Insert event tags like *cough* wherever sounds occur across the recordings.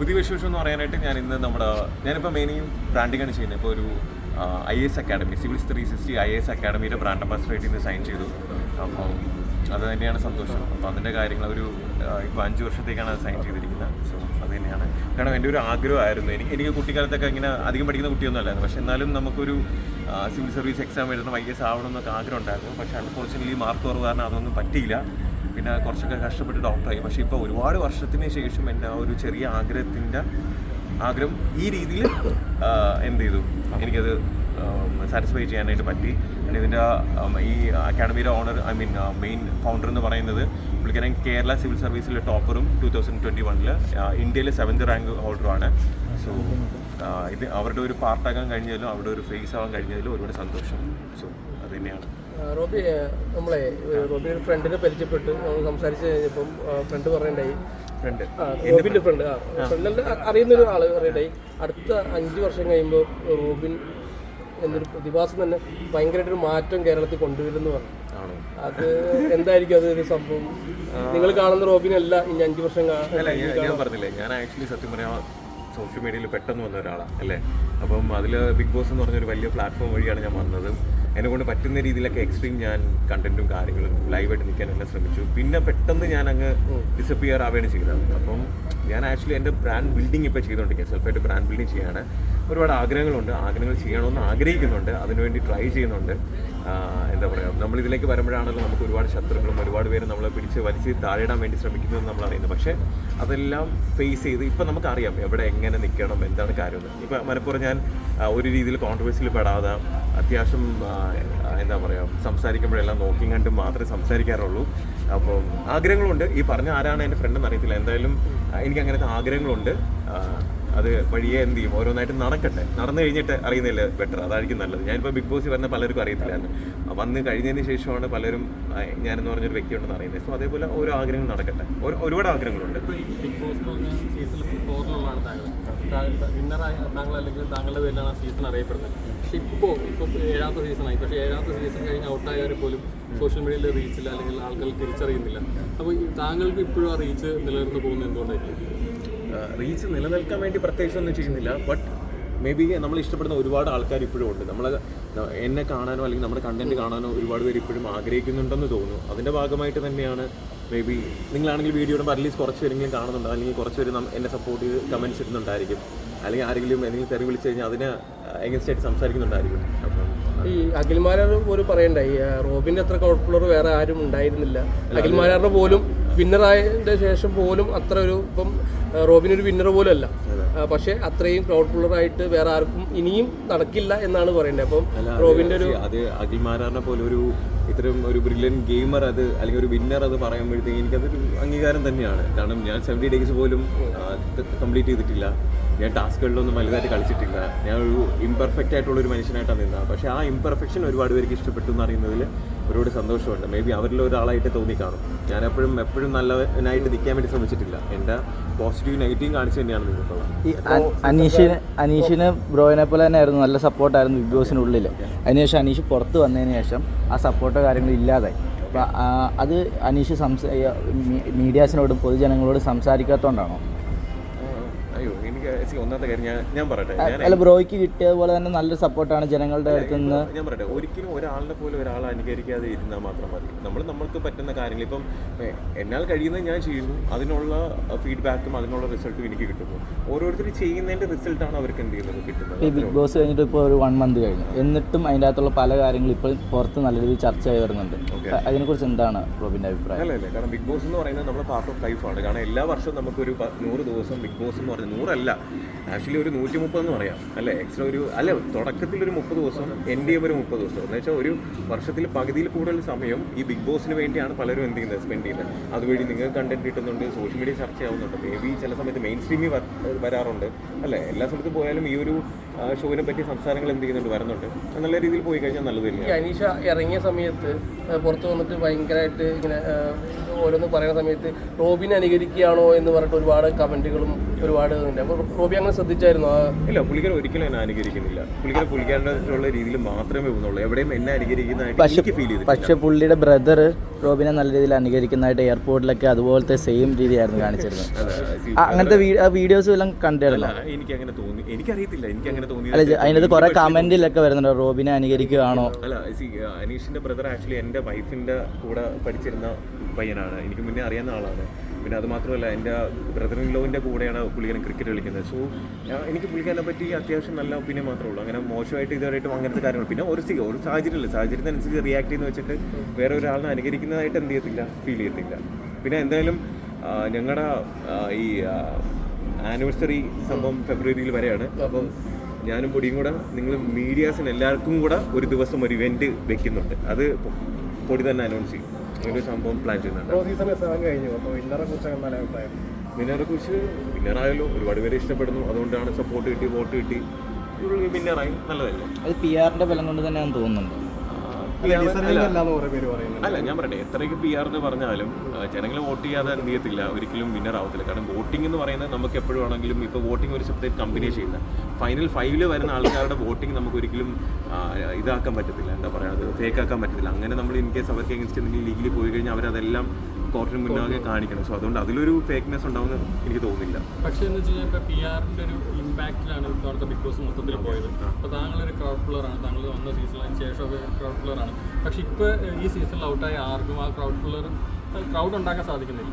പുതിയ വിശേഷം എന്ന് പറയാനായിട്ട് ഞാൻ ഇന്ന് നമ്മുടെ ഞാനിപ്പോൾ മെയിനും ബ്രാൻഡിങ്ങാണ് ചെയ്യുന്നത്. ഇപ്പോൾ ഒരു I S academy civil three sixty I S അക്കാഡമിയുടെ brand അംബാസിഡറായിട്ട് ഇന്ന് സൈൻ ചെയ്തു. അപ്പോൾ അത് തന്നെയാണ് സന്തോഷം. അപ്പോൾ അതിന്റെ കാര്യങ്ങൾ ഒരു ഇപ്പോൾ അഞ്ച് വർഷത്തേക്കാണ് അത് സൈൻ ചെയ്തിരിക്കുന്നത്. സോ അത് തന്നെയാണ്. കാരണം എന്റെ ഒരു ആഗ്രഹമായിരുന്നു. എനിക്ക് എനിക്ക് കുട്ടിക്കാലത്തൊക്കെ ഇങ്ങനെ അധികം പഠിക്കുന്ന കുട്ടിയൊന്നും അല്ലായിരുന്നു. പക്ഷേ എന്നാലും നമുക്കൊരു സിവിൽ സർവീസ് എക്സാം എഴുതണം ഐ എസ് ആവണം എന്നൊക്കെ ആഗ്രഹം ഉണ്ടായിരുന്നു. പക്ഷേ അൺഫോർച്ചുനേറ്റ്ലി മാർക്ക് കുറവ് കാരണം അതൊന്നും പറ്റിയില്ല. പിന്നെ കുറച്ചൊക്കെ കഷ്ടപ്പെട്ട് ഡോക്ടറായി പക്ഷേ ഇപ്പോൾ ഒരുപാട് വർഷത്തിന് ശേഷം എന്റെ ആ ഒരു ചെറിയ ആഗ്രഹത്തിന്റെ ആഗ്രഹം ഈ രീതിയിൽ എന്ത് ചെയ്തു? എനിക്കത് സാറ്റിസ്ഫൈ ചെയ്യാനായിട്ട് പറ്റി. ഇതിന്റെ ഈ അക്കാഡമിയുടെ owner I mean main founder എന്ന് പറയുന്നത് പുള്ളിക്കാരൻ കേരള സിവിൽ സർവീസിലെ ടോപ്പറും ടു തൗസൻഡ് ട്വന്റി വണ്ണിൽ ഇന്ത്യയിലെ സെവൻത് റാങ്ക് ഹോൾഡറുമാണ് സോ ഇത് അവരുടെ ഒരു പാർട്ടാകാൻ കഴിഞ്ഞതിലും അവരുടെ ഒരു ഫേസ് ആവാൻ കഴിഞ്ഞതിലും ഒരുപാട് സന്തോഷം. സോ അത് തന്നെയാണ്. റോബി നമ്മളെ ഒരു റോബി ഒരു ഫ്രണ്ടിനെ പരിചയപ്പെട്ട് നമ്മൾ സംസാരിച്ച് കഴിഞ്ഞപ്പം ഫ്രണ്ട് പറയണ്ടായി ഫ്രണ്ട് ആ ഫ്രണ്ട് ആ ഫ്രണ്ടിന്റെ അറിയുന്ന ഒരു ആൾ പറയണ്ടായി അടുത്ത അഞ്ച് വർഷം കഴിയുമ്പോൾ റോബിൻ എന്നൊരു പ്രതിഭാസം തന്നെ ഭയങ്കരമായിട്ടൊരു മാറ്റം കേരളത്തിൽ കൊണ്ടുവരുന്ന പറഞ്ഞു. അത് എന്തായിരിക്കും അതൊരു സംഭവം? നിങ്ങൾ കാണുന്ന റോബിനല്ല ഇനി അഞ്ച് വർഷം ഞാൻ പറഞ്ഞില്ലേ ഞാൻ ആക്ച്വലി സത്യം പറയാം സോഷ്യൽ മീഡിയയിൽ പെട്ടെന്ന് വന്ന ഒരാളാണ് അല്ലേ? അപ്പം അതിൽ ബിഗ് ബോസ് എന്ന് പറഞ്ഞൊരു വലിയ പ്ലാറ്റ്ഫോം വഴിയാണ് ഞാൻ വന്നത്. എന്നെ കൊണ്ട് പറ്റുന്ന രീതിയിലൊക്കെ എക്സ്ട്രീം ഞാൻ കണ്ടന്റും കാര്യങ്ങളും ലൈവായിട്ട് നിൽക്കാൻ നിൽക്കാനെല്ലാം ശ്രമിച്ചു. പിന്നെ പെട്ടെന്ന് ഞാൻ അങ്ങ് ഡിസപ്പിയർ ആവുകയാണ് ചെയ്തത്. അപ്പം ഞാൻ ആക്ച്വലി എന്റെ ബ്രാൻഡ് ബിൽഡിംഗ് ഇപ്പോൾ ചെയ്തുകൊണ്ടിരിക്കുക സെൽഫായിട്ട് ബ്രാൻഡ് ബിൽഡിംഗ് ചെയ്യാണ് ഒരുപാട് ആഗ്രഹങ്ങളുണ്ട്. ആഗ്രഹങ്ങൾ ചെയ്യണമെന്ന് ആഗ്രഹിക്കുന്നുണ്ട്. അതിനുവേണ്ടി ട്രൈ ചെയ്യുന്നുണ്ട്. എന്താ പറയുക നമ്മൾ ഇതിലേക്ക് വരുമ്പോഴാണല്ലോ നമുക്ക് ഒരുപാട് ശത്രുക്കളും ഒരുപാട് പേര് നമ്മളെ പിടിച്ച് വലിച്ച് താഴെയിടാൻ വേണ്ടി ശ്രമിക്കുന്നത് നമ്മൾ അറിയുന്നത്. പക്ഷേ അതെല്ലാം ഫേസ് ചെയ്ത് ഇപ്പം നമുക്കറിയാം എവിടെ എങ്ങനെ നിൽക്കണം എന്താണ് കാര്യമെന്ന് ഇപ്പം മലപ്പുറം ഞാൻ ഒരു രീതിയിൽ കോൺട്രവേഴ്സിയിൽ പെടാതെ അത്യാവശ്യം എന്താ പറയുക സംസാരിക്കുമ്പോഴെല്ലാം നോക്കിയും കണ്ടും മാത്രമേ സംസാരിക്കാറുള്ളൂ. അപ്പം ആഗ്രഹങ്ങളുണ്ട്. ഈ പറഞ്ഞ ആരാണ് എന്റെ ഫ്രണ്ട് എന്ന് അറിയത്തില്ല എന്തായാലും എനിക്ക് അങ്ങനത്തെ ആഗ്രഹങ്ങളുണ്ട്. അത് വഴിയെ എന്ത് ചെയ്യും? ഓരോന്നായിട്ട് നടക്കട്ടെ. നടന്നു കഴിഞ്ഞിട്ട് അറിയുന്നില്ല ബെറ്റർ അതായിരിക്കും നല്ലത്. ഞാനിപ്പോൾ ബിഗ് ബോസ് വരുന്ന പലർക്കും അറിയത്തില്ലായിരുന്നു. വന്ന് കഴിഞ്ഞതിന് ശേഷമാണ് പലരും ഞാനെന്ന് പറഞ്ഞൊരു വ്യക്തിയുണ്ടെന്ന് അറിയുന്നത്. സോ അതേപോലെ ഓരോ ആഗ്രഹങ്ങൾ നടക്കട്ടെ. ഒരുപാട് ആഗ്രഹങ്ങളുണ്ട്. വിന്നറായ താങ്കൾ അല്ലെങ്കിൽ താങ്കളുടെ പേരിലാണ് ആ സീസൺ അറിയപ്പെടുന്നത്. പക്ഷെ ഇപ്പോൾ ഇപ്പോൾ ഏഴാമത്തെ സീസണായി പക്ഷേ ഏഴാമത്തെ സീസൺ കഴിഞ്ഞ് ഔട്ടായവരെ പോലും സോഷ്യൽ മീഡിയയിൽ റീച്ചില്ല അല്ലെങ്കിൽ ആൾക്കാർ തിരിച്ചറിയുന്നില്ല. അപ്പോൾ താങ്കൾക്ക് ഇപ്പോഴും ആ റീച്ച് നിലനിർന്ന് പോകുന്നത് എന്തുകൊണ്ടായിരിക്കും? റീച്ച് നിലനിൽക്കാൻ വേണ്ടി പ്രത്യേകിച്ച് ഒന്നും ചെയ്യുന്നില്ല. ബട്ട് മേ ബി നമ്മൾ ഇഷ്ടപ്പെടുന്ന ഒരുപാട് ആൾക്കാർ ഇപ്പോഴും ഉണ്ട്. നമ്മൾ എന്നെ കാണാനോ അല്ലെങ്കിൽ നമ്മുടെ കണ്ടന്റ് കാണാനോ ഒരുപാട് പേര് ഇപ്പോഴും ആഗ്രഹിക്കുന്നുണ്ടെന്ന് തോന്നുന്നു. അതിന്റെ ഭാഗമായിട്ട് തന്നെയാണ് മേ ബി നിങ്ങളാണെങ്കിൽ വീഡിയോ ഇടുമ്പോൾ അറ്റ്ലീസ്റ്റ് കുറച്ച് പേരെങ്കിലും കാണുന്നുണ്ട്. അല്ലെങ്കിൽ കുറച്ച് പേര് എന്നെ സപ്പോർട്ട് ചെയ്ത് കമൻസ് ഇടുന്നുണ്ടായിരിക്കും. അല്ലെങ്കിൽ ആരെങ്കിലും എന്തെങ്കിലും തെറി വിളിച്ചു കഴിഞ്ഞാൽ അതിന് എഗൻസ്റ്റ് ആയിട്ട് സംസാരിക്കുന്നുണ്ടായിരിക്കും. അപ്പം ഈ അഖിൽമാരാർ പോലും പറയണ്ടായി റോബിന്റെ അത്ര കുഴപ്പമുള്ളവർ വേറെ ആരും ഉണ്ടായിരുന്നില്ല. അഖിൽമാരാറിന് പോലും വിന്നറായതിന്റെ ശേഷം പോലും അത്ര ഒരു ഇപ്പം റോബിൻ ഒരു വിന്നർ പോലും അല്ല പക്ഷേ അത്രയും ക്രൗഡ് ആയിട്ട് വേറെ ആർക്കും ഇനിയും നടക്കില്ല എന്നാണ് പറയുന്നത് അപ്പം റോബിന്റെ ഒരു അത് അഖിൽമാരാറിനെ പോലെ ഒരു ഇത്രയും ഒരു ബ്രില്യൻ ഗെയിമർ അത് അല്ലെങ്കിൽ ഒരു വിന്നർ അത് പറയുമ്പോഴത്തേക്ക് എനിക്കതൊരു അംഗീകാരം തന്നെയാണ്. കാരണം ഞാൻ സെവന്റി ഡേയ്സ് പോലും കംപ്ലീറ്റ് ചെയ്തിട്ടില്ല. ഞാൻ ടാസ്കുകളിലൊന്നും വലുതായിട്ട് കളിച്ചിട്ടില്ല. ഞാൻ ഒരു ഇംപെർഫെക്റ്റ് ആയിട്ടുള്ള ഒരു മനുഷ്യനായിട്ടാണ് നിന്നത്. പക്ഷേ ആ ഇംപെർഫെക്ഷൻ ഒരുപാട് പേർക്ക് ഇഷ്ടപ്പെട്ടു എന്ന് അറിയുന്നതിൽ ഒരുപാട് സന്തോഷമുണ്ട്. മേ ബി അവരിൽ ഒരാളായിട്ട് തോന്നിക്കാണും. ഞാൻ എപ്പോഴും എപ്പോഴും നല്ലവനായിട്ട് നിൽക്കാൻ വേണ്ടി ശ്രമിച്ചിട്ടില്ല. എന്റെ പോസിറ്റീവ് നെഗറ്റീവ് കാണിച്ചു തന്നെയാണ് നിന്നിട്ടുള്ളത് അനീഷിന് അനീഷിന് ബ്രോയിനെ പോലെ തന്നെയായിരുന്നു നല്ല സപ്പോർട്ടായിരുന്നു ബിഗ് ബോസിനുള്ളിൽ അതിനുശേഷം അനീഷ് പുറത്ത് വന്നതിന് ശേഷം ആ സപ്പോർട്ടോ കാര്യങ്ങളും ഇല്ലാതായി. അപ്പം അത് അനീഷ് സംസാ മീഡിയാസിനോടും പൊതുജനങ്ങളോടും സംസാരിക്കാത്തതുകൊണ്ടാണോ? See, ഒന്നാമത്തെ കാര്യം ഞാൻ ഞാൻ പറയട്ടെ. അല്ല ബ്രോയ്ക്ക് കിട്ടിയതുപോലെ തന്നെ നല്ല സപ്പോർട്ടാണ് ജനങ്ങളുടെ അടുത്ത് നിന്ന് ഞാൻ പറയട്ടെ. ഒരിക്കലും ഒരാളിനെ പോലെ ഒരാൾ അനുകരിക്കാതെ ഇരുന്നാൽ മാത്രം മതി. നമ്മൾ നമ്മൾക്ക് പറ്റുന്ന കാര്യങ്ങൾ ഇപ്പം എന്നാൽ കഴിയുന്നത് ഞാൻ ചെയ്യുന്നു. അതിനുള്ള ഫീഡ്ബാക്കും അതിനുള്ള റിസൾട്ടും എനിക്ക് കിട്ടുന്നു. ഓരോരുത്തർ ചെയ്യുന്നതിന്റെ റിസൾട്ടാണ് അവർക്ക് എന്ത് ചെയ്യുന്നത്? കിട്ടുന്നത്. ഈ ബിഗ് ബോസ് കഴിഞ്ഞിട്ട് ഇപ്പോൾ ഒരു വൺ മന്ത് കഴിഞ്ഞു. എന്നിട്ടും അതിന്റെ അകത്തുള്ള പല കാര്യങ്ങളും ഇപ്പോൾ പുറത്ത് നല്ല രീതിയിൽ ചർച്ചയായി വരുന്നുണ്ട്. അതിനെക്കുറിച്ച് എന്താണ് റോബിന്റെ അഭിപ്രായം? അല്ല അല്ല കാരണം ബിഗ് ബോസ് എന്ന് പറയുന്നത് നമ്മുടെ പാർട്ട് ഓഫ് ലൈഫാണ് കാരണം എല്ലാ വർഷവും നമുക്കൊരു നൂറ് ദിവസം ബിഗ് ബോസ് എന്ന് പറയുന്നത് നൂറല്ല. ആക്ച്വലി ഒരു നൂറ്റി മുപ്പത് എന്ന് പറയാം. അല്ലേ? എക്സ്ട്രാ ഒരു അല്ല തുടക്കത്തിൽ ഒരു മുപ്പത് ദിവസം എന്റെ ചെയ്യും ഒരു മുപ്പത് ദിവസം. എന്ന് വെച്ചാൽ ഒരു വർഷത്തിൽ പകുതിയിൽ കൂടുതൽ സമയം ഈ ബിഗ് ബോസിന് വേണ്ടിയാണ് പലരും എന്ത് ചെയ്യുന്നത് സ്പെൻഡ് ചെയ്യുന്നത്. അതുവഴി നിങ്ങൾക്ക് കണ്ടന്റ് കിട്ടുന്നുണ്ട് സോഷ്യൽ മീഡിയ ചർച്ചയാവുന്നുണ്ട്. മേ ബി ചില സമയത്ത് മെയിൻ സ്ട്രീമിൽ വരാറുണ്ട്. അല്ലേ? എല്ലാ സ്ഥലത്തും പോയാലും ഈ ഒരു ഷോവിനെ പറ്റി സംസാരങ്ങൾ എന്ത് ചെയ്യുന്നുണ്ട് വരുന്നുണ്ട്. നല്ല രീതിയിൽ പോയി കഴിഞ്ഞാൽ നല്ലത് അനീഷ ഇറങ്ങിയ സമയത്ത് പുറത്ത് വന്നിട്ട് ഭയങ്കരമായിട്ട് ഇങ്ങനെ ഓരോന്ന് പറയുന്ന സമയത്ത് റോബിനെ അനുകരിക്കുകയാണോ എന്ന് പറഞ്ഞിട്ട് ഒരുപാട് കമന്റുകളും ഒരുപാട് ഇതുണ്ട്. അപ്പോൾ റോബി അങ്ങനെ ശ്രദ്ധിച്ചായിരുന്നു? ഇല്ല പുള്ളിക്കാരൻ ഒരിക്കലും എന്നെ അനുകരിക്കുന്നില്ല. പുള്ളിക്കാരൻ പുള്ളിക്കാരനുള്ള രീതിയിൽ മാത്രമേ പോകുന്നുള്ളൂ. എവിടെയും എന്നെ അനുകരിക്കുന്നതായിട്ട് ഫീൽ ചെയ്തു പക്ഷെ പുള്ളിയുടെ ബ്രദർ റോബിനെ നല്ല രീതിയിൽ അനുകരിക്കുന്നതായിട്ട് എയർപോർട്ടിലൊക്കെ അതുപോലത്തെ സെയിം രീതിയായിരുന്നു കാണിച്ചിരുന്നത്. അങ്ങനത്തെ വീഡിയോസ് എല്ലാം കണ്ടിട്ടില്ല എനിക്ക് അങ്ങനെ തോന്നി എനിക്കറിയത്തില്ല എനിക്ക് അങ്ങനെ തോന്നി അല്ല അതിനകത്ത് കുറെ കമന്റിലൊക്കെ വരുന്നുണ്ട്. റോബിനെ അനുകരിക്കുകയാണോ? അല്ല അനീഷിന്റെ ബ്രദർ ആക്ച്വലി എന്റെ വൈഫിന്റെ കൂടെ പഠിച്ചിരുന്ന പയ്യനാണ്. എനിക്ക് മുന്നേ അറിയാവുന്ന ആളാണ്. പിന്നെ അത് മാത്രമല്ല എന്റെ ബ്രദർ ലോവിന്റെ കൂടെയാണ് പുള്ളിക്കാരൻ ക്രിക്കറ്റ് കളിക്കുന്നത്. സോ എനിക്ക് പുള്ളിക്കാരനെ പറ്റി അത്യാവശ്യം നല്ല ഒപ്പീനിയൻ മാത്രമേ ഉള്ളൂ. അങ്ങനെ മോശമായിട്ട് ഇതുവരെയായിട്ടും അങ്ങനത്തെ കാര്യങ്ങൾ. പിന്നെ ഒരു സി ഒരു സാഹചര്യമില്ല. സാഹചര്യത്തിനനുസരിച്ച് റിയാക്ട് ചെയ്യുന്ന വെച്ചിട്ട് വേറെ ഒരാളിനെ അനുകരിക്കുന്നതായിട്ട് എന്ത് ചെയ്യത്തില്ല? ഫീൽ ചെയ്യത്തില്ല. പിന്നെ എന്തായാലും ഞങ്ങളുടെ ഈ ആനിവേഴ്സറി സംഭവം ഫെബ്രുവരിയിൽ വരെയാണ്. അപ്പം ഞാനും പൊടിയും കൂടെ നിങ്ങൾ മീഡിയാസിന് എല്ലാവർക്കും കൂടെ ഒരു ദിവസം ഒരു ഇവന്റ് വെക്കുന്നുണ്ട്. അത് പൊടി തന്നെ അനൗൺസ് ചെയ്യും. ഒരു സംഭവം പ്ലാൻ ചെയ്യുന്നുണ്ട്. സീസൺ സെവൻ കഴിഞ്ഞു. അപ്പോൾ വിന്നറെ കുറിച്ച് എന്താണ് അഭിപ്രായം? വിന്നറെ കുറിച്ച് വിന്നറായല്ലോ ഒരുപാട് പേര് ഇഷ്ടപ്പെടുന്നു. അതുകൊണ്ടാണ് സപ്പോർട്ട് കിട്ടി വോട്ട് കിട്ടി. വിന്നറായി നല്ലതല്ലേ? അത് പി ആറിന്റെ ബലം കൊണ്ട് തന്നെയാണെന്ന് തോന്നുന്നുണ്ട്. അല്ല, ഞാൻ പറയട്ടെ എത്രയൊക്കെ പി ആർ എന്ന് പറഞ്ഞാലും ജനങ്ങൾ വോട്ട് ചെയ്യാതെ എന്ത് ചെയ്യത്തില്ല ഒരിക്കലും വിന്നർ ആവത്തില്ല. കാരണം വോട്ടിംഗ് എന്ന് പറയുന്നത് നമുക്ക് എപ്പോഴും ആണെങ്കിലും ഇപ്പോൾ വോട്ടിംഗ് ഒരു സെപ്പറേറ്റ് കമ്പനി ചെയ്യുന്ന ഫൈനൽ ഫൈവിൽ വരുന്ന ആൾക്കാരുടെ വോട്ടിംഗ് നമുക്ക് ഒരിക്കലും ഇതാക്കാൻ പറ്റത്തില്ല. എന്താ പറയുക ഫേക്ക് ആക്കാൻ പറ്റത്തില്ല. അങ്ങനെ നമ്മൾ ഇൻ കേസ് അവർക്ക് എങ്ങനെ എന്തെങ്കിലും ലീഗിൽ പോയി കഴിഞ്ഞാൽ അവരതെല്ലാം കോർട്ടിന് മുന്നാകെ കാണിക്കണം. സോ അതുകൊണ്ട് അതിലൊരു ഫേക്ക്നെസ് ഉണ്ടാവുമെന്ന് എനിക്ക് തോന്നുന്നില്ല. പക്ഷേ എന്ന് വെച്ച് കഴിഞ്ഞാൽ ഇമ്പാക്റ്റിലാണ് ഇത്തവണത്തെ ബിഗ് ബോസ് മൊത്തത്തിൽ പോയത്. അപ്പോൾ താങ്കളൊരു ക്രൗഡ് പ്ലെയറാണ് താങ്കൾ വന്ന സീസണിന് ശേഷം ഒരു ക്രൗഡ് പ്ലെയറാണ് പക്ഷേ ഇപ്പോൾ ഈ സീസണിൽ ഔട്ടായ ആർക്കും ആ ക്രൗഡ് പ്ലെയർ ക്രൗഡ് ഉണ്ടാക്കാൻ സാധിക്കുന്നില്ല.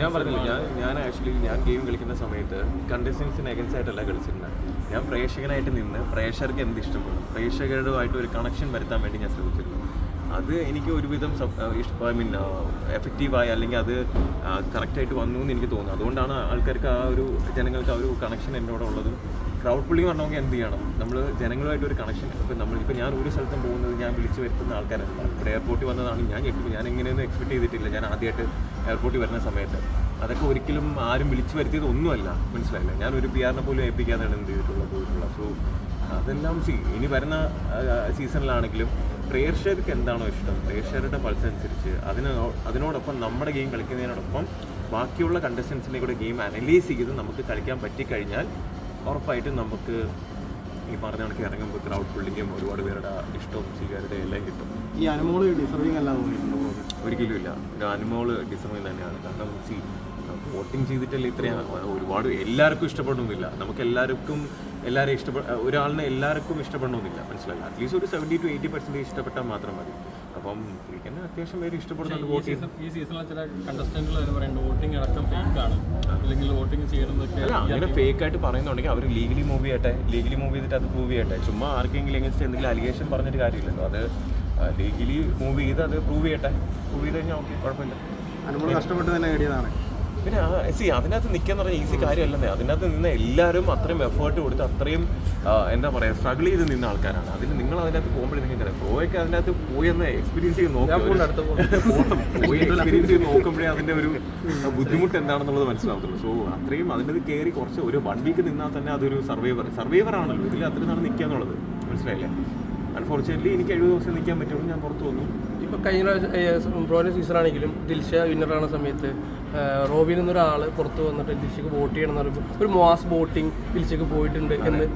ഞാൻ പറഞ്ഞില്ല ഞാൻ ഞാൻ ആക്ച്വലി ഞാൻ ഗെയിം കളിക്കുന്ന സമയത്ത് കണ്ടസ്റ്റൻസിന് അഗൻസ്റ്റ് ആയിട്ടല്ല കളിച്ചിരുന്നത് ഞാൻ പ്രേക്ഷകനായിട്ട് നിന്ന് പ്രേക്ഷകർക്ക് എന്ത് ഇഷ്ടപ്പെടും? പ്രേക്ഷകരുമായിട്ട് ഒരു കണക്ഷൻ വരുത്താൻ വേണ്ടി ഞാൻ ശ്രമിച്ചിരുന്നു. അത് എനിക്ക് ഒരുവിധം ഐ മീൻ എഫക്റ്റീവായി അല്ലെങ്കിൽ അത് കറക്റ്റായിട്ട് വന്നു എന്ന് എനിക്ക് തോന്നുന്നു. അതുകൊണ്ടാണ് ആൾക്കാർക്ക് ആ ഒരു ജനങ്ങൾക്ക് ആ ഒരു കണക്ഷൻ എന്നോട് ഉള്ളത്. ക്രൗഡ് പുള്ളിങ് പറഞ്ഞെങ്കിൽ എന്ത് ചെയ്യണം? നമ്മൾ ജനങ്ങളുമായിട്ട് ഒരു കണക്ഷൻ ഇപ്പം നമ്മൾ ഇപ്പം ഞാൻ ഒരു സ്ഥലത്തും പോകുന്നത് ഞാൻ വിളിച്ചു വരുത്തുന്ന ആൾക്കാരല്ല. ഇവിടെ എയർപോർട്ടിൽ വന്നതാണ് ഞാൻ ഞെട്ടി ഞാൻ എങ്ങനെയൊന്നും എക്സ്പെക്ട് ചെയ്തിട്ടില്ല. ഞാൻ ആദ്യമായിട്ട് എയർപോർട്ടിൽ വരുന്ന സമയത്ത്. അതൊക്കെ ഒരിക്കലും ആരും വിളിച്ചു വരുത്തിയത് ഒന്നുമല്ല. മനസ്സിലായില്ല? ഞാൻ ഒരു പി ആറിനെ പോലും ഏൽപ്പിക്കാതെയാണ് എന്ത് ചെയ്തിട്ടുള്ളത്. പോയിട്ടുള്ളത് സോ അതെല്ലാം സി ഇനി വരുന്ന സീസണിലാണെങ്കിലും പ്രേക്ഷകർക്ക് എന്താണോ ഇഷ്ടം പ്രേക്ഷകരുടെ പൾസ് അനുസരിച്ച് അതിന് അതിനോടൊപ്പം നമ്മുടെ ഗെയിം കളിക്കുന്നതിനോടൊപ്പം ബാക്കിയുള്ള കണ്ടസ്റ്റൻസിനെ കൂടെ ഗെയിം അനലൈസ് ചെയ്ത് നമുക്ക് കളിക്കാൻ പറ്റിക്കഴിഞ്ഞാൽ ഉറപ്പായിട്ടും നമുക്ക് ഈ പറഞ്ഞ കണക്ക് ഇറങ്ങുമ്പോൾ ക്രൗഡ് പുള്ളിങ്ങും ഒരുപാട് പേരുടെ ഇഷ്ടവും സ്വീകാര്യത എല്ലാം കിട്ടും. ഈ അനുമോൾ ഡിസർവിങ് അല്ല ഒരിക്കലും ഇല്ല. ഒരു അനുമോൾ ഡിസർവിങ് തന്നെയാണ്. കാരണം സി വോട്ടിംഗ് ചെയ്തിട്ടല്ലേ ഇത്രയും ഒരുപാട് എല്ലാവർക്കും ഇഷ്ടപ്പെടുന്നില്ല. നമുക്ക് എല്ലാവർക്കും എല്ലാവരെയും ഇഷ്ടപ്പെട്ട ഒരാളിനെ എല്ലാവർക്കും ഇഷ്ടപ്പെടണമെന്നില്ല മനസ്സിലായില്ല? അറ്റ്ലീസ്റ്റ് ഒരു സെവന്റി ടു എയ്റ്റി പെർസെന്റേജ് ഇഷ്ടപ്പെട്ടാൽ മാത്രം മതി. അപ്പം പുള്ളിക്ക് അത്യാവശ്യം പേര് ഇഷ്ടപ്പെടുന്നുണ്ട് ഈ വോട്ട് ഈ സീസണിൽ ചില കണ്ടസ്റ്റന്റുകൾ പറയുന്നത് വോട്ടിംഗ് അടക്കം ഫേക്ക് ആണ്. അല്ലെങ്കിൽ വോട്ടിംഗ് ചെയ്യണമെന്നൊക്കെ അല്ല അങ്ങനെ ഫേക്ക് ആയിട്ട് പറയുന്നുണ്ടെങ്കിൽ അവർ ലീഗലി മൂവ് ചെയ്യട്ടെ ലീഗലി മൂവ് ചെയ്തിട്ട് അത് പ്രൂവ് ചെയ്യട്ടെ. ചുമ്മാ ആർക്കെങ്കിലും എങ്ങനെ എന്തെങ്കിലും അലിഗേഷൻ പറഞ്ഞിട്ട് കാര്യമില്ലല്ലോ. അത് ലീഗലി മൂവ് ചെയ്ത് അത് പ്രൂവ് ചെയ്യട്ടെ. പ്രൂവ് ചെയ്ത് കഴിഞ്ഞാൽ ഓക്കെ കുഴപ്പമില്ല. അനുഭവം കഷ്ടപ്പെട്ട് തന്നെ നേടിയതാണ്. പിന്നെ സി അതിനകത്ത് നിൽക്കാന്ന് പറഞ്ഞാൽ ഈസി കാര്യമല്ലെന്നേ. അതിനകത്ത് നിന്ന് എല്ലാവരും അത്രയും എഫേർട്ട് കൊടുത്ത് അത്രയും എന്താ പറയുക സ്ട്രഗിൾ ചെയ്ത് നിന്ന ആൾക്കാരാണ്. അതിൽ നിങ്ങൾ അതിനകത്ത് പോകുമ്പോഴേ നിങ്ങൾക്ക് പ്രോയൊക്കെ അതിനകത്ത് പോയി എന്ന് എക്സ്പീരിയൻസ് ചെയ്ത് നോക്കി. പോയി എക്സ്പീരിയൻസ് *laughs* ചെയ്ത് നോക്കുമ്പോഴേ അതിന്റെ ഒരു ബുദ്ധിമുട്ട് എന്താണെന്നുള്ളത് മനസ്സിലാവത്തുള്ളൂ. സോ അത്രയും അതിന്റെ കയറി കുറച്ച് ഒരു വൺ വീക്ക് നിന്നാൽ തന്നെ അതൊരു സർവൈവർ സർവൈവർ ആണല്ലോ. ഇതിൽ അത്രയും നാൾ നിൽക്കുക എന്നുള്ളത്. മനസ്സിലായില്ലേ? അൺഫോർച്ചുനേറ്റ്ലി എനിക്ക് എഴുപത് ദിവസം നിൽക്കാൻ പറ്റുള്ളൂ ഞാൻ പുറത്തു വന്നു. കഴിഞ്ഞ ബ്രോയിന്റെ സീസണാണെങ്കിലും ദിൽഷ വിന്നറാണ് സമയത്ത് റോബിൻ എന്നൊരാൾ പുറത്ത് വന്നിട്ട് ദിൽഷയ്ക്ക് വോട്ട് ചെയ്യണം എന്ന് പറയുമ്പോൾ ഒരു മാസ് വോട്ടിംഗ് ദിൽഷയ്ക്ക് പോയിട്ടുണ്ട് എന്ന്.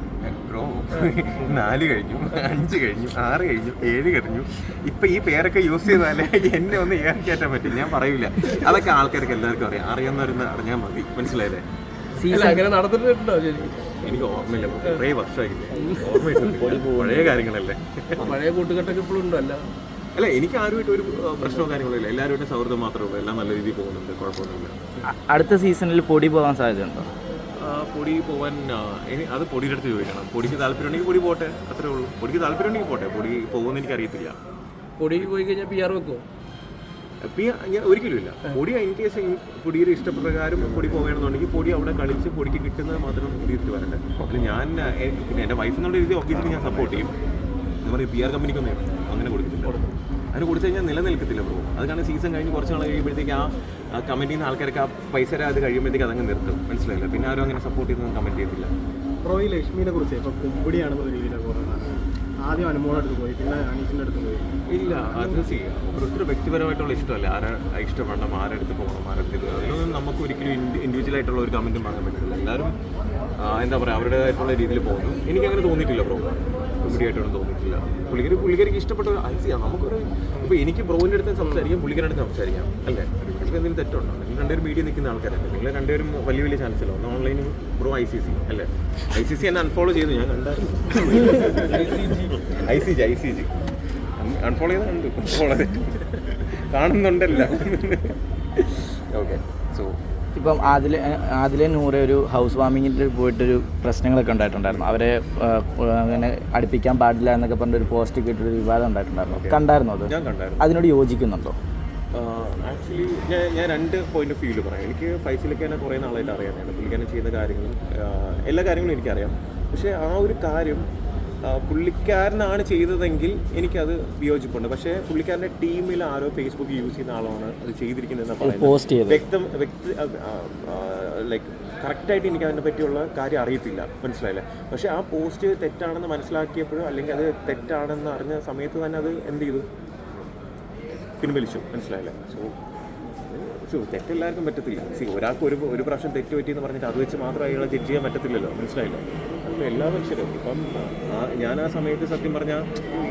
ബ്രോ *laughs* നാല് കഴിഞ്ഞു അഞ്ച് കഴിഞ്ഞു ആറ് കഴിഞ്ഞു ഏഴ് കഴിഞ്ഞു. ഇപ്പൊ ഈ പേരൊക്കെ യൂസ് ചെയ്താലേ എന്നെ ഒന്ന് ഏറി കയറ്റാൻ പറ്റും. ഞാൻ പറയില്ല അതൊക്കെ ആൾക്കാർക്ക് എല്ലാവർക്കും അറിയാം. അറിയാവുന്നവരെന്ന് അറിഞ്ഞാൽ മതി. മനസ്സിലായില്ലേ? അങ്ങനെ നടന്നിട്ടുണ്ടോ ശരി എനിക്ക് ഓർമ്മയില്ല. കുറേ വർഷമായില്ലേ. ഓർമ്മയില്ല. പഴയ കാര്യങ്ങളല്ലേ? പഴയ കൂട്ടുകെട്ടൊക്കെ ഇപ്പോഴും ഉണ്ടോ അല്ല എനിക്ക് ആരുമായിട്ട് ഒരു പ്രശ്നവും പ്രശ്നമോ കാര്യങ്ങളോ ഇല്ല. എല്ലാവരുമായിട്ട് സൗഹൃദം മാത്രമേ ഉള്ളൂ. എല്ലാം നല്ല രീതിയിൽ പോകുന്നുണ്ട്. കുഴപ്പമൊന്നുമില്ല. അടുത്ത സീസണിൽ പൊടി പോകാൻ സാധ്യതയുണ്ടോ? പൊടി പോവാൻ ഇനി അത് പൊടിയുടെ അടുത്ത് ചോദിക്കണം. പൊടിക്ക് താല്പര്യമുണ്ടെങ്കിൽ പൊടി പോട്ടെ. അത്രേ ഉള്ളൂ. പൊടിക്ക് താല്പര്യമുണ്ടെങ്കിൽ പോട്ടെ. പൊടി പോകുമെന്ന് എനിക്ക് അറിയത്തില്ല. പൊടി പോയി കഴിഞ്ഞാൽ പി ആർ വെക്കുമോ പി ഞാൻ ഒരിക്കലും ഇല്ല. പൊടി ഇൻ കേസ് പൊടിയുടെ ഇഷ്ടപ്രകാരം പൊടി പോകണമെന്നുണ്ടെങ്കിൽ പൊടി അവിടെ കളിച്ച് പൊടിക്ക് കിട്ടുന്നത് മാത്രം പൊടി ഇട്ട് വരട്ടെ അല്ല ഞാൻ പിന്നെ എന്റെ വൈഫ് എന്നുള്ള രീതി ഒബ്വിയസ്ലി ഞാൻ സപ്പോർട്ട് ചെയ്യും. എന്ന് പറയും പി ആർ കമ്പനിക്കൊന്നും അങ്ങനെ കൊടുക്കത്തില്ല. അതിന് കൊടുത്തു കഴിഞ്ഞാൽ നിലനിൽക്കത്തില്ല ബ്രോ അത് കാരണം സീസൺ കഴിഞ്ഞ് കുറച്ച് നാൾ കഴിയുമ്പോഴത്തേക്ക് ആ കമന്റ് ചെയ്യുന്ന ആൾക്കാർക്ക് ആ പൈസ അത് കഴിയുമ്പോഴത്തേക്ക് അതങ്ങ് നിർത്തും. മനസ്സിലായില്ല? പിന്നെ ആരും അങ്ങനെ സപ്പോർട്ട് ചെയ്തൊന്നും കമന്റ് ചെയ്തില്ല ബ്രോ ഈ ലക്ഷ്മിനെ കുറിച്ച് ഇപ്പൊ കുമ്പിടിയാണെന്നുള്ള രീതിയിലാണ് ആദ്യം അനുമോളുടെ അടുത്ത് പോയി പിന്നെ അനീഷിന്റെ അടുത്ത് പോയി. ഇല്ല അത് ഓരോരുത്തർ വ്യക്തിപരമായിട്ടുള്ള ഇഷ്ടമല്ല. ആരാ ഇഷ്ടപ്പെടണം ആരെടുത്ത് പോകണം ആരെടുത്ത് ഇത് അതിലൊന്നും നമുക്ക് ഒരിക്കലും ഇൻഡിവിജ്വൽ ആയിട്ടുള്ള ഒരു കമന്റും പറയാൻ പറ്റില്ല എല്ലാവരും എന്താ പറയുക അവരുടേതായിട്ടുള്ള രീതിയിൽ പോകുന്നു. എനിക്ക് അങ്ങനെ തോന്നിയിട്ടില്ല ബ്രോ കോമഡി ആയിട്ടൊന്നും തോന്നിയിട്ടില്ല. പുള്ളിക്കാരി പുള്ളിക്കരിക്ക് ഇഷ്ടപ്പെട്ട ഐ ചെയ്യാം നമുക്കൊരു ഇപ്പോൾ എനിക്ക് ബ്രോവിന്റെ അടുത്ത് സംസാരിക്കാം പുള്ളിക്കാരുടെ അടുത്ത് സംസാരിക്കാം അല്ലേ? നിങ്ങൾക്ക് എന്തെങ്കിലും തെറ്റുണ്ടോ? നിങ്ങൾ രണ്ടുപേരും മീഡിയ നിൽക്കുന്ന ആൾക്കാരല്ലേ? നിങ്ങൾ രണ്ടുപേരും വലിയ വലിയ ചാൻസല്ലോ ഒന്ന് ഓൺലൈനും ബ്രോ ഐ സി സി അല്ലേ? ഐ സി സി എന്നെ അൺഫോളോ ചെയ്തു. ഞാൻ കണ്ടായിരുന്നു. I C G I C G unfollow ചെയ്ത് കണ്ടു. ഫോളോ കാണുന്നുണ്ടല്ല. ഓക്കെ സോ ഇപ്പം ആദിലെ അതിലെ നൂറെ ഒരു ഹൗസ് വാമിങ്ങിൽ പോയിട്ടൊരു പ്രശ്നങ്ങളൊക്കെ ഉണ്ടായിട്ടുണ്ടായിരുന്നു. അവരെ അങ്ങനെ അടുപ്പിക്കാൻ പാടില്ല എന്നൊക്കെ പറഞ്ഞൊരു പോസ്റ്റ് കിട്ടിയൊരു വിവാദം ഉണ്ടായിട്ടുണ്ടായിരുന്നു. കണ്ടായിരുന്നു അത്? അതിനോട് യോജിക്കുന്നുണ്ടോ? ആക്ച്വലി ഞാൻ ഞാൻ രണ്ട് പോയിന്റ് ഓഫ് വ്യൂവിൽ പറയാം. എനിക്ക് ഫൈസിലൊക്കെ തന്നെ കുറേ നാളായിട്ട് അറിയാനാണ് പുള്ളിക്കാരൻ ചെയ്യുന്ന കാര്യങ്ങളും എല്ലാ കാര്യങ്ങളും എനിക്കറിയാം. പക്ഷേ ആ ഒരു കാര്യം പുള്ളിക്കാരനാണ് ചെയ്തതെങ്കിൽ എനിക്കത് വിയോജിപ്പുണ്ട്. പക്ഷേ പുള്ളിക്കാരന്റെ ടീമിൽ ആരോ ഫേസ്ബുക്ക് യൂസ് ചെയ്യുന്ന ആളാണ് അത് ചെയ്തിരിക്കുന്നതെന്ന് പറയുന്നത്. പോസ്റ്റ് ചെയ്ത് വ്യക്തം വ്യക്തി ലൈക്ക് കറക്റ്റായിട്ട് എനിക്ക് അതിനെ പറ്റിയുള്ള കാര്യം അറിയത്തില്ല. മനസ്സിലായില്ലേ? പക്ഷേ ആ പോസ്റ്റ് തെറ്റാണെന്ന് മനസ്സിലാക്കിയപ്പോഴും അല്ലെങ്കിൽ അത് തെറ്റാണെന്ന് അറിഞ്ഞ സമയത്ത് തന്നെ അത് എന്ത് ചെയ്തു? പിൻവലിച്ചു. മനസ്സിലായില്ലേ? സോ സോ തെറ്റെല്ലാവർക്കും പറ്റത്തില്ല. സി ഒരാൾക്ക് ഒരു ഒരു പ്രാവശ്യം തെറ്റ് പറ്റിയെന്ന് പറഞ്ഞിട്ട് അത് വെച്ച് മാത്രം അയാളെ ജഡ്ജ് ചെയ്യാൻ പറ്റത്തില്ലല്ലോ. മനസ്സിലായില്ലേ? അതിപ്പോൾ എല്ലാ മനുഷ്യരും. ഇപ്പം ഞാൻ ആ സമയത്ത് സത്യം പറഞ്ഞാൽ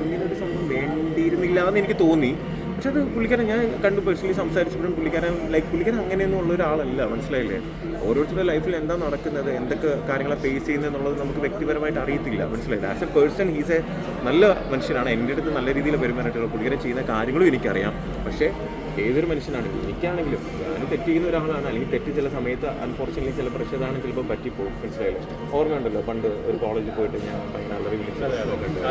ഇങ്ങനെ ഒരു സംഭവം വേണ്ടിയിരുന്നില്ല എന്ന് എനിക്ക് തോന്നി. പക്ഷെ അത് പുള്ളിക്കാരൻ ഞാൻ കണ്ടു പേഴ്സണലി സംസാരിച്ചപ്പോഴും പുള്ളിക്കാരൻ ലൈക്ക് പുള്ളിക്കാരൻ അങ്ങനെയൊന്നും ഉള്ള ഒരാളല്ല മനസ്സിലായില്ലേ? ഓരോരുത്തരുടെ ലൈഫിൽ എന്താ നടക്കുന്നത് എന്തൊക്കെ കാര്യങ്ങളെ ഫേസ് ചെയ്യുന്നത് എന്നുള്ളത് നമുക്ക് വ്യക്തിപരമായിട്ട് അറിയത്തില്ല മനസ്സിലായില്ല? As a person he's a നല്ല മനുഷ്യനാണ്. എന്റെ അടുത്ത് നല്ല രീതിയിൽ പെരുമാറായിട്ടുള്ള പുള്ളിക്കാരൻ ചെയ്യുന്ന കാര്യങ്ങളും എനിക്കറിയാം. പക്ഷേ ഏതൊരു മനുഷ്യനാണെങ്കിലും എനിക്കാണെങ്കിലും തെറ്റ് ചെയ്യുന്ന ഒരാളാണ് അല്ലെങ്കിൽ തെറ്റ് ചില സമയത്ത് അൺഫോർച്ചുനേറ്റ്ലി ചില പ്രശ്നതാണ് ചിലപ്പോൾ പറ്റിപ്പോകും മനസ്സിലായില്ലേ? ഓർമ്മയുണ്ടല്ലോ പണ്ട് ഒരു കോളേജിൽ പോയിട്ട് ഞാൻ ഭയങ്കര അലറി വിളിച്ചത്.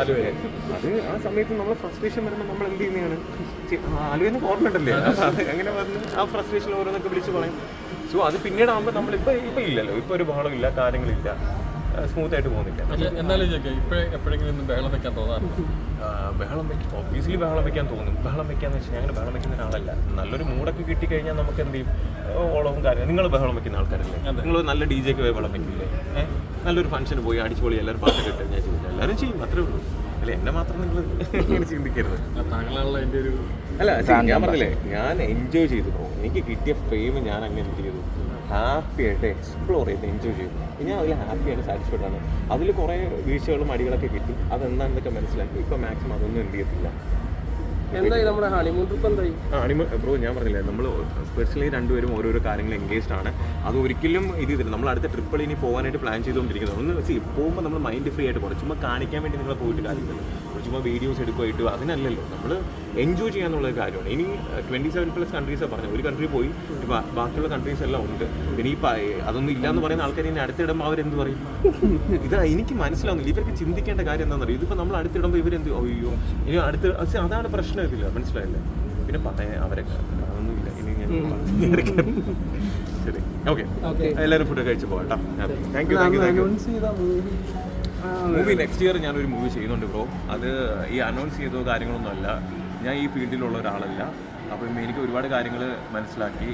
അത് ആ സമയത്ത് നമ്മൾ ഫ്രസ്ട്രേഷൻ വരുമ്പോൾ നമ്മൾ എന്ത് ചെയ്യുന്നതാണ്? ആലുവെന്ന് ഓർമ്മയുണ്ടല്ലേ? അങ്ങനെ വന്ന് ആ ഫ്രസ്ട്രേഷൻ ഓരോന്നൊക്കെ വിളിച്ച് പറയും. സോ അത് പിന്നീടാകുമ്പോൾ നമ്മളിപ്പോൾ ഇപ്പോൾ ഇല്ലല്ലോ. ഇപ്പോൾ ഒരു ബഹളമില്ല കാര്യങ്ങളില്ല. സ്മൂത്ത് ആയിട്ട് പോകുന്നില്ല പക്ഷേ എന്നാലും എപ്പോഴെങ്കിലും ബഹളം വെക്കാൻ തോന്നാറുണ്ട്? ബഹളം വെക്കും ഒബ്വിയസ്ലി ബഹളം വെക്കാൻ തോന്നും. ബഹളം വെക്കാന്ന് വെച്ചാൽ ഞങ്ങൾ ബഹളം വെക്കുന്ന ഒരാളല്ല. നല്ലൊരു മൂടൊക്കെ കിട്ടിക്കഴിഞ്ഞാൽ നമുക്ക് എന്ത് ചെയ്യും? ഓളവും കാര്യം നിങ്ങൾ ബഹളം വെക്കുന്ന ആൾക്കാരല്ലേ? നിങ്ങൾ നല്ല ഡി ജെക്ക് പോയി ബഹളം വെക്കില്ലേ നല്ലൊരു ഫംഗ്ഷന് പോയി അടിച്ചുപൊളി എല്ലാവരും പാട്ട് കിട്ടും ഞാൻ ചെയ്യില്ല എല്ലാവരും ചെയ്യും അത്രേ ഉള്ളൂ. അല്ല എന്നെ മാത്രം നിങ്ങൾ ഇങ്ങനെ ചിന്തിക്കരുത്. താങ്കളാണല്ലോ എന്റെ ഒരു അല്ല ഞാൻ പറഞ്ഞില്ലേ ഞാൻ എൻജോയ് ചെയ്തു. പോകും എനിക്ക് കിട്ടിയ ഫെയിം ഞാൻ അങ്ങനെ എന്ത് ചെയ്തു? ഹാപ്പി ആയിട്ട് എക്സ്പ്ലോർ ചെയ്ത് എൻജോയ് ചെയ്തു. ഇനി അതിൽ ഹാപ്പിയാണ് സാറ്റിസ്ഫൈഡ് ആണ്. അതിൽ കുറേ വീഴ്ചകളും അടികളൊക്കെ കിട്ടി. അതെന്താണെന്നൊക്കെ മനസ്സിലാക്കി. ഇപ്പോൾ മാക്സിമം അതൊന്നും എന്ത് ചെയ്യത്തില്ല. എന്തായി നമ്മുടെ ഹണിമൂൺ ട്രിപ്പ് എന്തായി? ബ്രോ ഞാൻ പറഞ്ഞില്ലേ നമ്മൾ പേഴ്സണലി രണ്ടുപേരും ഓരോരോ കാര്യങ്ങൾ എൻഗേജ്ഡ് ആണ്. അത് ഒരിക്കലും ഇത് ഇതില്ല. നമ്മൾ അടുത്ത ട്രിപ്പിൾ ഇനി പോകാനായിട്ട് പ്ലാൻ ചെയ്തുകൊണ്ടിരിക്കുന്നത്. ഒന്ന് വെച്ചാൽ പോകുമ്പോൾ നമ്മൾ മൈൻഡ് ഫ്രീ ആയിട്ട് പോകണം ചുമ്മാ കാണിക്കാൻ വേണ്ടി നിങ്ങൾ പോയിട്ട് കാര്യമില്ലല്ലോ. ഒരു ചുമ്മാ വീഡിയോസ് എടുക്കുമായിട്ട് അതിനല്ലല്ലോ. നമ്മൾ എൻജോയ് ചെയ്യാന്നുള്ള ഒരു കാര്യമാണ്. ഇനി ട്വന്റി സെവൻ പ്ലസ് കൺട്രീസാണ് പറഞ്ഞത്. ഒരു കൺട്രി പോയി ബാക്കിയുള്ള കൺട്രീസ് എല്ലാം ഉണ്ട്. ഇനി അതൊന്നും ഇല്ലാന്ന് പറയുന്ന ആൾക്കാർ ഇനി അടുത്തിടുമ്പോൾ അവരെന്ത് പറയും? *laughs* ഇത് എനിക്ക് മനസ്സിലാവുന്നില്ല. ഇവർക്ക് ചിന്തിക്കേണ്ട കാര്യം എന്താണെന്ന് അറിയാം ഇതിപ്പോൾ നമ്മൾ അടുത്തിടുമ്പോൾ ഇവരെന്ത് അയ്യോ ഇനി അടുത്ത് അതാണ് പ്രശ്നം ഇതില്ല മനസ്സിലായില്ലേ? പിന്നെ അവരൊക്കെ അതൊന്നുമില്ല. ഇനി ഞാൻ ശരി. ഓക്കെ. എല്ലാവരും ഫുഡ് കഴിച്ച് പോകട്ടോ thank you thank you thank you movie next year ഞാനൊരു മൂവി ചെയ്യുന്നുണ്ട് ബ്രോ അത് ഈ അനൗൺസ് ചെയ്തോ കാര്യങ്ങളൊന്നും അല്ല. ഞാൻ ഈ ഫീൽഡിലുള്ള ഒരാളല്ല. അപ്പം എനിക്ക് ഒരുപാട് കാര്യങ്ങൾ മനസ്സിലാക്കി.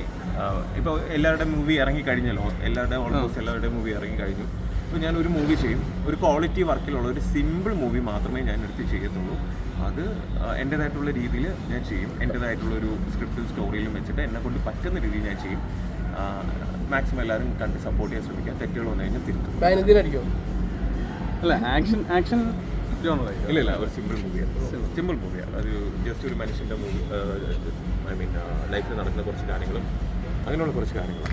ഇപ്പോൾ എല്ലാവരുടെയും മൂവി ഇറങ്ങി കഴിഞ്ഞല്ലോ എല്ലാവരുടെ ഓൾമോസ്റ്റ് എല്ലാവരുടെയും മൂവി ഇറങ്ങി കഴിഞ്ഞു അപ്പോൾ ഞാൻ ഒരു മൂവി ചെയ്യും. ഒരു ക്വാളിറ്റി വർക്കിലുള്ള ഒരു സിമ്പിൾ മൂവി മാത്രമേ ഞാൻ എടുത്ത് ചെയ്യത്തുള്ളൂ. അത് എന്റേതായിട്ടുള്ള രീതിയിൽ ഞാൻ ചെയ്യും. എന്റേതായിട്ടുള്ള ഒരു സ്ക്രിപ്റ്റും സ്റ്റോറിയിലും വെച്ചിട്ട് എന്നെ കൊണ്ട് പറ്റുന്ന രീതിയിൽ ഞാൻ ചെയ്യും. മാക്സിമം എല്ലാവരും കണ്ട് സപ്പോർട്ട് ചെയ്യാൻ ശ്രമിക്കുക. തെറ്റുകൾ വന്നു കഴിഞ്ഞാൽ തിരുത്തും. അല്ല ആക്ഷൻ ആക്ഷൻ ഇല്ല ഇല്ല ഒരു സിമ്പിൾ മൂവിയാണ് സിമ്പിൾ മൂവിയാണ് അത് ജസ്റ്റ് ഒരു മനുഷ്യന്റെ മൂവി ഐ മീൻ ലൈഫിൽ നടക്കുന്ന കുറച്ച് കാര്യങ്ങളും അങ്ങനെയുള്ള കുറച്ച് കാര്യങ്ങൾ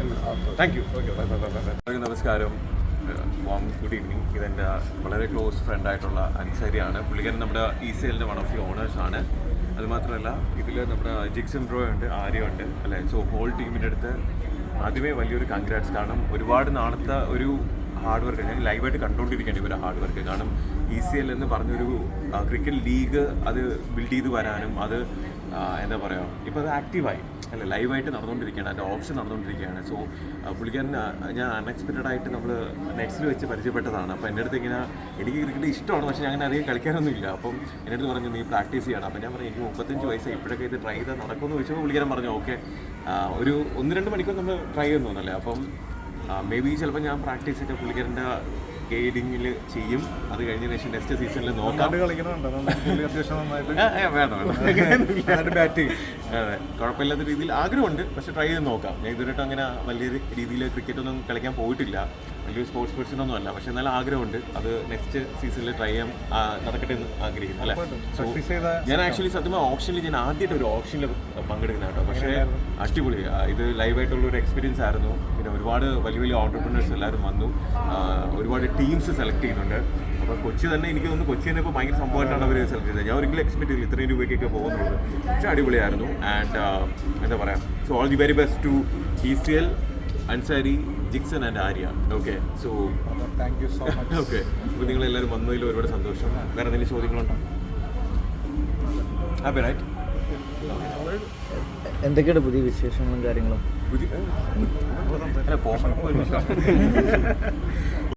thank you okay bye bye bye bye bye നമസ്കാരം. വാം ഗുഡ് ഈവനിങ് ഇതെന്റെ വളരെ ക്ലോസ് ഫ്രണ്ട് ആയിട്ടുള്ള അൻസാരിയാണ് പുള്ളിക്കാരൻ നമ്മുടെ ഇ സി എല്ലിന്റെ വൺ ഓഫ് ദി ഓണേഴ്സ് ആണ്. അതുമാത്രമല്ല ഇതിൽ നമ്മുടെ ജിക്സൺ ബ്രോ ഉണ്ട് ആര്യ ഉണ്ട് അല്ലേ? സോ ഹോൾ ടീമിന്റെ അടുത്ത് ആദ്യമേ വലിയൊരു കൺഗ്രാറ്റ്സ് കാരണം ഒരുപാട് നാളത്തെ ഒരു ഹാർഡ് വർക്ക് ഞാൻ ലൈവായിട്ട് കണ്ടുകൊണ്ടിരിക്കേണ്ടി വരും ഹാർഡ് വർക്ക് കാരണം ഇ സി എൽ എന്ന് പറഞ്ഞൊരു ക്രിക്കറ്റ് ലീഗ് അത് ബിൽഡ് ചെയ്ത് വരാനും അത് എന്താ പറയുക ഇപ്പോൾ അത് ആക്റ്റീവായി അല്ല ലൈവായിട്ട് നടന്നുകൊണ്ടിരിക്കുകയാണ്. അതിന്റെ ഓപ്ഷൻ നടന്നുകൊണ്ടിരിക്കുകയാണ്. സോ പുള്ളിക്കാരൻ ഞാൻ അൺഎക്സ്പെക്റ്റഡ് ആയിട്ട് നമ്മൾ നെക്സ്റ്റിൽ വെച്ച് പരിചയപ്പെട്ടതാണ്. അപ്പോൾ എന്റെ അടുത്ത് ഇങ്ങനെ എനിക്ക് ക്രിക്കറ്റ് ഇഷ്ടമാണ് പക്ഷേ ഞാൻ അങ്ങനെ അധികം കളിക്കാനൊന്നും ഇല്ല അപ്പം എന്റെ അടുത്ത് പറഞ്ഞു നീ പ്രാക്ടീസ് ചെയ്യണം. അപ്പോൾ ഞാൻ പറഞ്ഞു എനിക്ക് മുപ്പത്തഞ്ച് വയസ്സ് ഇപ്പോഴൊക്കെ ഇത് ട്രൈ ചെയ്താൽ നടക്കുമെന്ന് ചോദിച്ചപ്പോൾ പുള്ളിക്കാരൻ പറഞ്ഞു ഓക്കെ. ഒരു ഒന്ന് രണ്ട് മണിക്കൂർ നമ്മൾ ട്രൈ ചെയ്യുന്നു തോന്നല്ലേ അപ്പം മേ ബി ചിലപ്പോൾ ഞാൻ പ്രാക്ടീസ് ചെയ്ത പുള്ളിക്കാരന്റെ ഗൈഡിങ്ങിൽ ചെയ്യും. അത് കഴിഞ്ഞ ശേഷം നെക്സ്റ്റ് സീസണിൽ നോക്കാം. *laughs* അതെ. കുഴപ്പമില്ലാത്ത രീതിയിൽ ആഗ്രഹമുണ്ട്. പക്ഷെ ട്രൈ ചെയ്ത് നോക്കാം. ഞാൻ ഇതുവരെയായിട്ട് അങ്ങനെ വലിയ രീതിയിൽ ക്രിക്കറ്റ് ഒന്നും കളിക്കാൻ പോയിട്ടില്ല. വലിയൊരു സ്പോർട്സ് പേഴ്സൺ ഒന്നും അല്ല. പക്ഷെ എന്നാലും ആഗ്രഹമുണ്ട്. അത് നെക്സ്റ്റ് സീസണിൽ ട്രൈ ചെയ്യാൻ നടക്കട്ടെ എന്ന് ആഗ്രഹിക്കുന്നു അല്ലേ? സോ ഞാൻ ആക്ച്വലി സത്യം ഓപ്ഷനിൽ ഞാൻ ആദ്യമായിട്ട് ഒരു ഓപ്ഷനിൽ പങ്കെടുക്കുന്ന കേട്ടോ. പക്ഷേ അടിപൊളി. ഇത് ലൈവായിട്ടുള്ള ഒരു എക്സ്പീരിയൻസ് ആയിരുന്നു. ഒരുപാട് വലിയ വലിയ ഓണ്ടർപ്രണേഴ്സ് എല്ലാവരും വന്നു. ഒരുപാട് ടീംസ് സെലക്ട് ചെയ്യുന്നുണ്ട്. അപ്പോൾ കൊച്ചി തന്നെ എനിക്ക് തോന്നുന്നു കൊച്ചി തന്നെ ഇപ്പോൾ ഭയങ്കര സംഭവമായിട്ടാണ് അവർ സെലക്ട് ചെയ്തത്. ഞാൻ ഒരിക്കലും എക്സ്പെക്ട് ചെയ്തില്ല ഇത്രയും രൂപയ്ക്കൊക്കെ പോകുന്നുള്ളത് പക്ഷേ അടിപൊളിയായിരുന്നു. ആൻഡ് എന്താ പറയുക so all the very best to E C L Ansari Jixon and Arya okay so thank you so much okay അപ്പോൾ നിങ്ങളെല്ലാവരും വന്നതിൽ ഒരുപാട് സന്തോഷം. വേറെ എന്തെങ്കിലും ചോദ്യങ്ങളുണ്ടോ? ഹാപ്പി റൈറ്റ് എന്തൊക്കെയാണ് പുതിയ വിശേഷങ്ങളും കാര്യങ്ങളും? പുതിയ അല്ല പോകാൻ